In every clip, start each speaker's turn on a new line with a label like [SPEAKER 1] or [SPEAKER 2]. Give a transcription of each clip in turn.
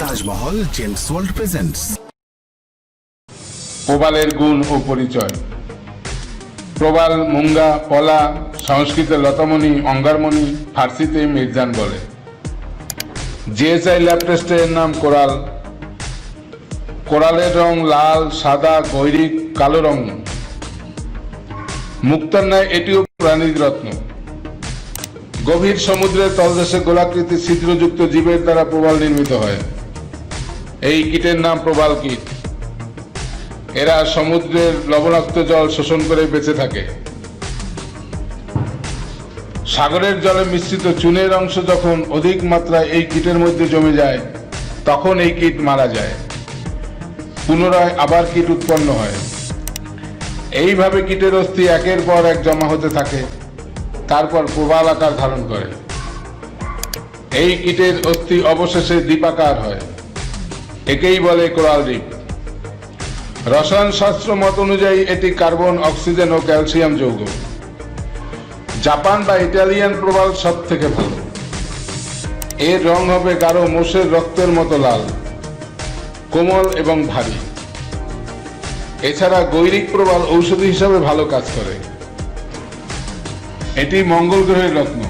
[SPEAKER 1] Taj Mahal gems world presents
[SPEAKER 2] প্রবালের গুণ ও পরিচয়। প্রবাল, মুঙ্গা, পলা, সংস্কৃতে লতামণি, অঙ্গারমণি, ফার্সিতে মির্জান বলে। জিএসআই ল্যাব টেস্টে এর নাম কোরাল। কোরালের রং লাল, সাদা, গৈরিক, কালো রং। মুক্তার ন্যায় এটিও প্রাণীর রত্ন। গভীর সমুদ্রের তলদেশে গোলাকৃতি ছিদ্রযুক্ত জীবের দ্বারা প্রবাল নির্মিত হয়। এই কীটের নাম প্রবাল কীট। এরা সমুদ্রের লবণাক্ত জল শোষণ করে বেঁচে থাকে। সাগরের জলে মিশ্রিত চুনের অংশ যখন অধিক মাত্রায় এই কীটের মধ্যে জমে যায়, তখন এই কীট মারা যায়। পুনরায় আবার কীট উৎপন্ন হয়। এইভাবে কীটের অস্থি একের পর এক জমা হতে থাকে, তারপর প্রবাল আকার ধারণ করে। এই কীটের অস্থি অবশেষে দ্বীপাকার হয়। একেই বলে কোরাল দ্বীপ রসায়ন শাস্ত্র মত অনুযায়ী এটি কার্বন, অক্সিজেন ও ক্যালসিয়াম যৌগ। জাপান বা ইটালিয়ান প্রবাল সব থেকে ভালো। এর রং হবে গাঢ় মোষের রক্তের মতো লাল, কোমল এবং ভারী। এছাড়া গৈরিক প্রবাল ঔষধি হিসাবে ভালো কাজ করে। এটি মঙ্গল গ্রহের রত্ন।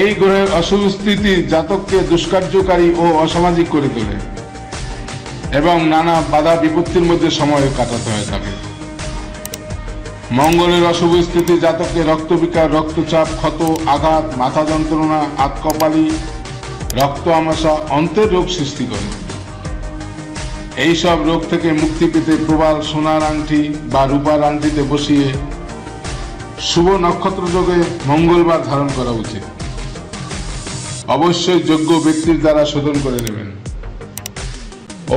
[SPEAKER 2] এই গ্রহের অশুভ স্থিতি জাতককে দুষ্কার্যকারী ও অসামাজিক করে তোলে এবং নানা বাধা বিপত্তির মধ্যে সময় কাটাতে হয় তাকে। মঙ্গলের অশুভ স্থিতি জাতককে রক্তবিকার রক্তচাপ, ক্ষত, আঘাত, মাথা যন্ত্রণা আতকপালি রক্ত আমাশা, অন্তের রোগ সৃষ্টি করে। এই সব রোগ থেকে মুক্তি পেতে প্রবাল সোনার আংটি বা রূপার আংটিতে বসিয়ে শুভ নক্ষত্র যোগে মঙ্গলবার ধারণ করা উচিত। অবশ্যই যোগ্য ব্যক্তির দ্বারা শোধন করে নেবেন।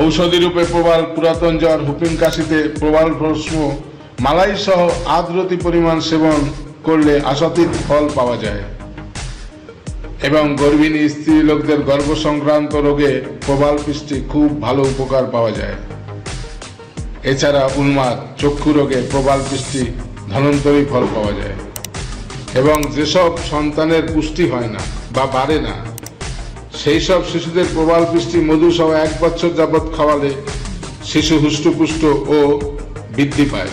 [SPEAKER 2] ঔষধি রূপে প্রবাল পুরাতন জ্বর, হুপিং কাশিতে প্রবাল ভস্ম, মালাই সহ আদ্রতি পরিমাণ সেবন করলে আশাতীত ফল পাওয়া যায়। এবং গর্ভিণী স্ত্রী লোকদের গর্ভ সংক্রান্ত রোগে প্রবাল পৃষ্টি খুব ভালো উপকার পাওয়া যায়। এছাড়া উন্মাদ চক্ষু রোগে প্রবাল পৃষ্টি ধনন্তরী ফল পাওয়া যায়। এবং যেসব সন্তানের পুষ্টি হয় না বা বাড়ে না সেই সব শিশুদের প্রবাল পুষ্টি মধু সহ এক বছর যাবৎ খাওয়ালে শিশু হুষ্টপুষ্ট ও বৃদ্ধি পায়।